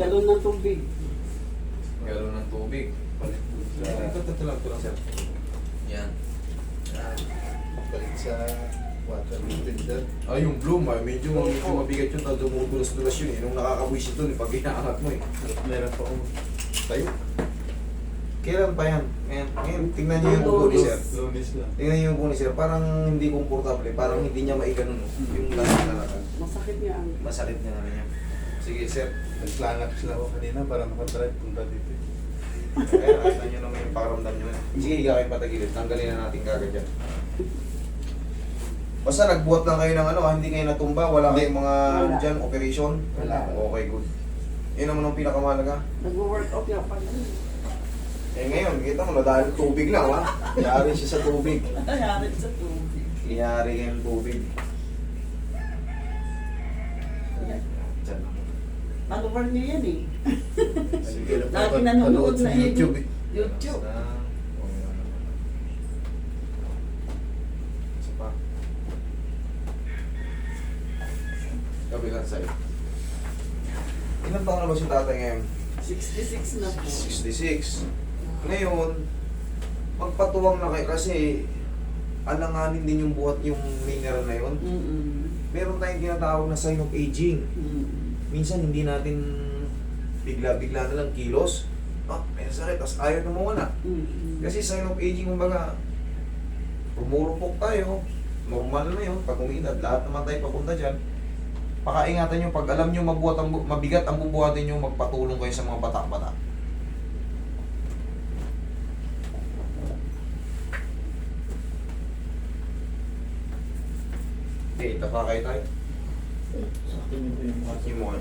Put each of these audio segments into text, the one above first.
Galon ng tubig. Galon ng tubig. Balik po sa... Ito, ito, lang, ito lang, sir. Yan. Ah, balik sa water filter. Ah, yung bloom, ah, medyo, medyo mabigat yun, tapos dumudulas-dulas yun eh. Nung nakakawisit doon, eh, pag inaangat mo eh. Meron pa akong tayo. Kailan pa yan? Ngayon, ngayon tingnan niyo yung ni sir. Lunes. Tingnan niyo yung ni sir, parang hindi komportable, parang hindi niya maiganon. no? Yung lalaki na lakad. Masakit niya ang... Masakit niya naman yan. Sige, sir. Nagplanak sila ako kanina para makadrive punta dito. Kaya nakita niyo naman yung pakaramdam niyo. Sige, higa kayo patagilid. Tanggalin na natin kagad yan. Basta nagbuhat lang kayo ng ano, ah, hindi kayo natumba, wala kayong mga Wala. dyan, operation. Wala. Okay, good. Yun naman ang pinakamahalaga. Nag-workout niya pa. Eh ngayon, kita mo na dahil tubig lang ha. Yari siya sa tubig. Nangyari sa tubig. Yari yung tubig. Follower niya yan eh. Sige, Lagi nanonood sa na yun. YouTube. eh. YouTube. Basta, oh. Isa pa. Kabilang side. Ilan taon na ba si tatay ngayon? 66 na po. 66. Ngayon, magpatuwang na kayo kasi alanganin din yung buhat yung mineral na yun. Mm-mm. Meron tayong tinatawag na sign of aging. Mm. Minsan hindi natin bigla-bigla na lang kilos. Ah, may nasakit, tapos ayaw na mawala. Mm-mm. Kasi sign of aging, kumbaga, pumurupok tayo, normal na yun, pag umidad, lahat naman tayo papunta dyan. Pakaingatan nyo, pag alam nyo mabuhat ang, mabigat ang bubuhatin nyo, magpatulong kayo sa mga bata-bata. Okay, tapakay tayo. Sa akin ito yung Yung mga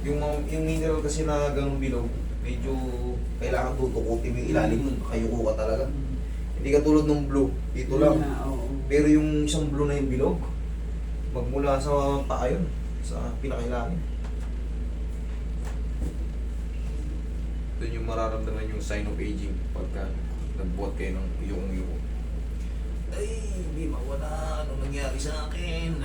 yung, yung mineral kasi na ganung bilog, medyo kailangan tutukutin mo yung ilalim, kayuko ka talaga. Hindi ka tulad ng blue, dito lang. Pero yung isang blue na yung bilog, magmula sa paa yun, sa pinakailalim. Doon yung mararamdaman yung sign of aging pagka nagbuhat kayo ng iyong-iyo. Ay, hindi mawala. Ano nangyari sa akin?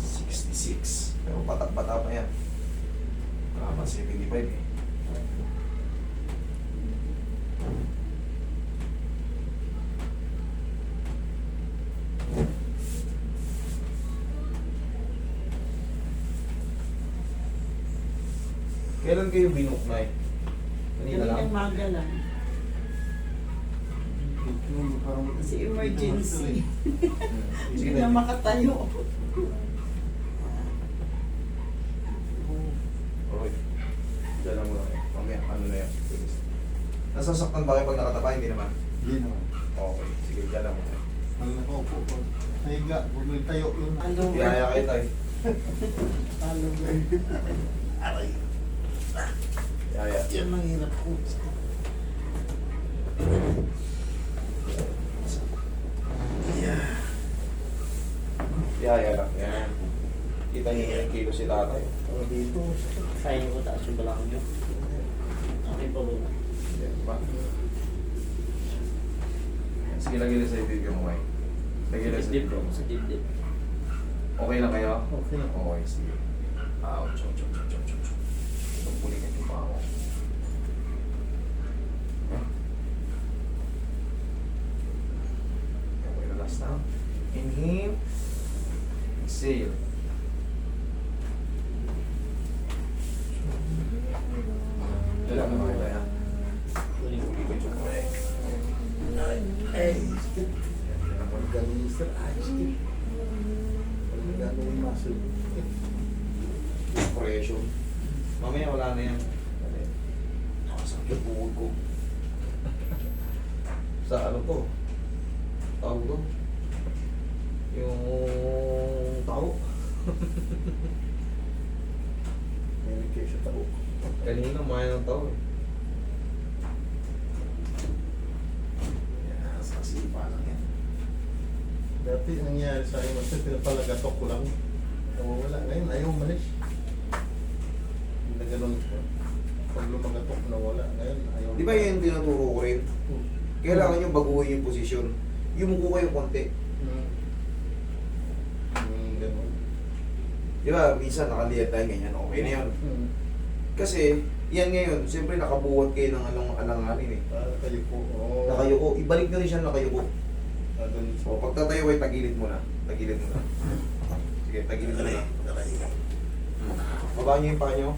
Sixty-six. Pero batak-bata pa yan. Wala pa 75 eh. Kailan kayo binuknay? Kanina lang? Kaninang maga lang. Kasi emergency. Hindi na na. makatayo. Okay. Diyan lang muna kayo. Mamaya, ano na yan. Nasasaktan ba kayo pag nakatapa? Hindi naman. Hindi naman. Okay. Sige, diyan lang muna. Ang nakaupo ko. Nahiga, huwag may tayo yun. Follower. Biyaya kayo tayo. Follower. Aray. Biyaya. Yan ang hirap ko. Biyaya lang. Yan. Kita niyo yung kilo si tatay. Pero dito, Kaya ko taas yung balakang nyo. Okay pa ba? Yan ba? Sige, lagay na sa ibig yung mic. Lagay na sa ibig sa dibdib. Okay lang kayo? Okay lang. Okay, sige. Diyan lang naman kita yan. Ko. Ay, sir, ay, skip. Pag ganun yung muscle. Depression. Mamaya wala na yan. Nakasakit bukod ko. Sa ano to? Tawag to? Yung tao. May case sa tao. Kanina maya ng tao eh. Yan, sa sipa lang yan. Dati nangyari sa akin, kasi pinapalagatok ko lang. Nawawala. Ngayon, ayaw umalis. Hindi na ganun siya. Di ba yung tinuturo ko rin? Kailangan nyo baguhin yung posisyon. Yumuko kayo konti. Hmm. Hmm, ganun. Di ba, minsan nakaliyat tayo ganyan, okay na yun. Hmm. Kasi, yan ngayon, siyempre nakabuhat kayo ng anong alanganin eh. Ah, kayo po. Oo. Nakayuko, ibalik nyo rin siya nakayuko. Ah, dun O, pag tatayo kayo, tagilid mo na. Tagilid mo na. Sige, tagilid mo na. Hmm. Baba nyo yung paa nyo.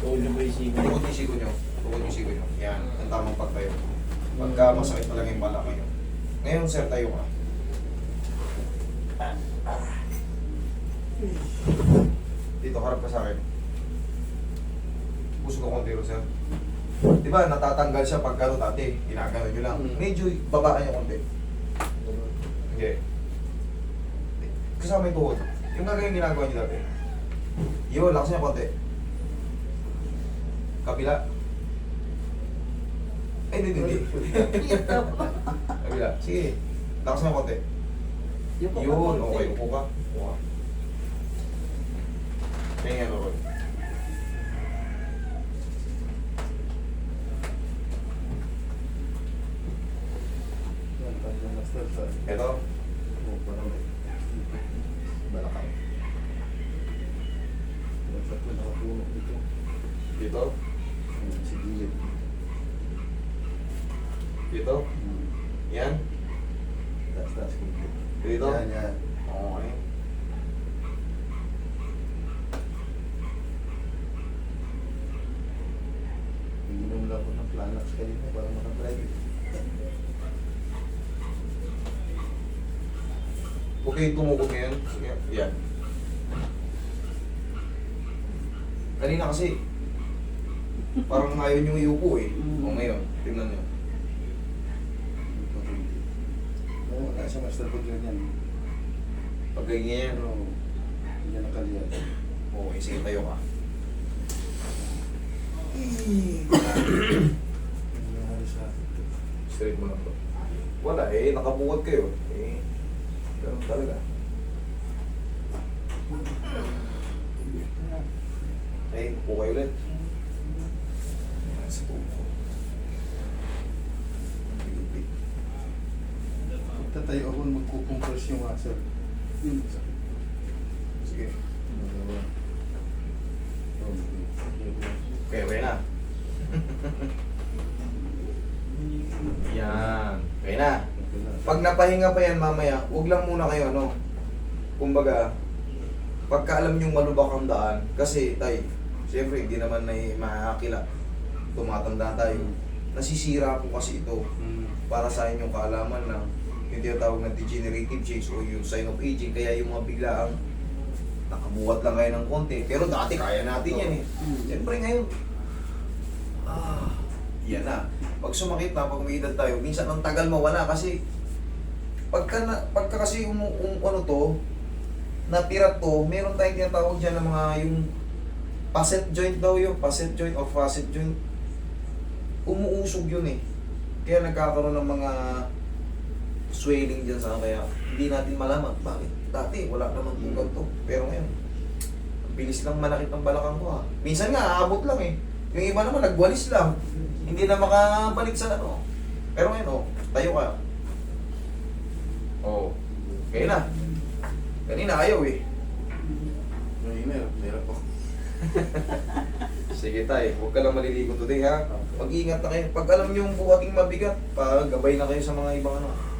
Tuloy mo yung sigo. Tukod yung sigo nyo. Tukod yung sigo nyo. Yan, ang tamang pagtayo. Pagka masakit talaga yung bala kayo. Ngayon, sir, tayo ka. Dito, harap ka sa akin. Puso ko konti ro, sir. Di ba, natatanggal siya pag gano'n dati. Ginagano nyo lang. Mm. Medyo babaan nyo konti. Hindi. Kasama yung tuhod. Yung yung ginagawa nyo dati. Yun, lakas niya konti. Kabila. Ay, hindi, hindi. Kabila. Sige. Lakas niya konti. Yung Yun, okay. Upo ka. Upo ka. Kaya nga, Roy. Yan, tayo master sa... Ito. Oh, parang may... Balakang. Yan, sa po nakatulog dito. Dito. Hmm, sa gilid. Dito. Hmm. Yan. Taas, taas, complete. Dito. Yan, yan. Okay. Inom lang ako ng Planax kanina para makadrive. Huwag kayong tumukot ngayon. Yan. Kanina kasi, parang ayaw nyo iupo eh. Mm. O ngayon, tingnan nyo. Oo, wala sa master ko dyan yan. Pag ganyan, Pero, hindi na kaliyat. okay, sige tayo ka. Straight mo lang to. Wala eh, nakabuhat kayo. Eh, ganun talaga. Eh, upo kayo ulit. Yan, sa tubo. Pigupit. Tatayo ako magkukompress yung muscle. Yun, sakit. Sige. Magawa. Oh, okay. Okay, okay na. Yan. Okay na. Okay na. Pag napahinga pa yan mamaya, huwag lang muna kayo ano. Kumbaga, pagka alam nyo malubak ang daan, kasi tay, siyempre hindi naman na makakila. Tumatanda tayo. Nasisira po kasi ito Hmm. para sa inyong kaalaman ng yung tinatawag na degenerative change o yung sign of aging. Kaya yung mga biglaang nakabuhat lang kayo ng konti. Pero dati kaya natin yan eh. Siyempre ngayon, ah, yan na. Pag sumakit na, pag may edad tayo, minsan ang tagal mawala kasi pagka, na, pagka kasi um, um, ano to, natira to, meron tayong tinatawag dyan ng mga yung facet joint daw yung facet joint o facet joint. Umuusog yun eh. Kaya nagkakaroon ng mga swelling dyan sa kaya hindi natin malaman bakit. Dati wala naman kung ganito. Pero ngayon, bilis lang manakit ng balakang ko ha. Minsan nga, aabot lang eh. Yung iba naman, nagwalis lang. Hindi na makabalik sa ano. Pero ngayon, oh, tayo ka. Kaya na. Kanina ayaw eh. Ngayon na, meron ako. Sige tayo, huwag ka lang maliligo today ha. Mag-iingat na kayo. Pag alam niyo yung buhating mabigat, pagabay na kayo sa mga ibang ano.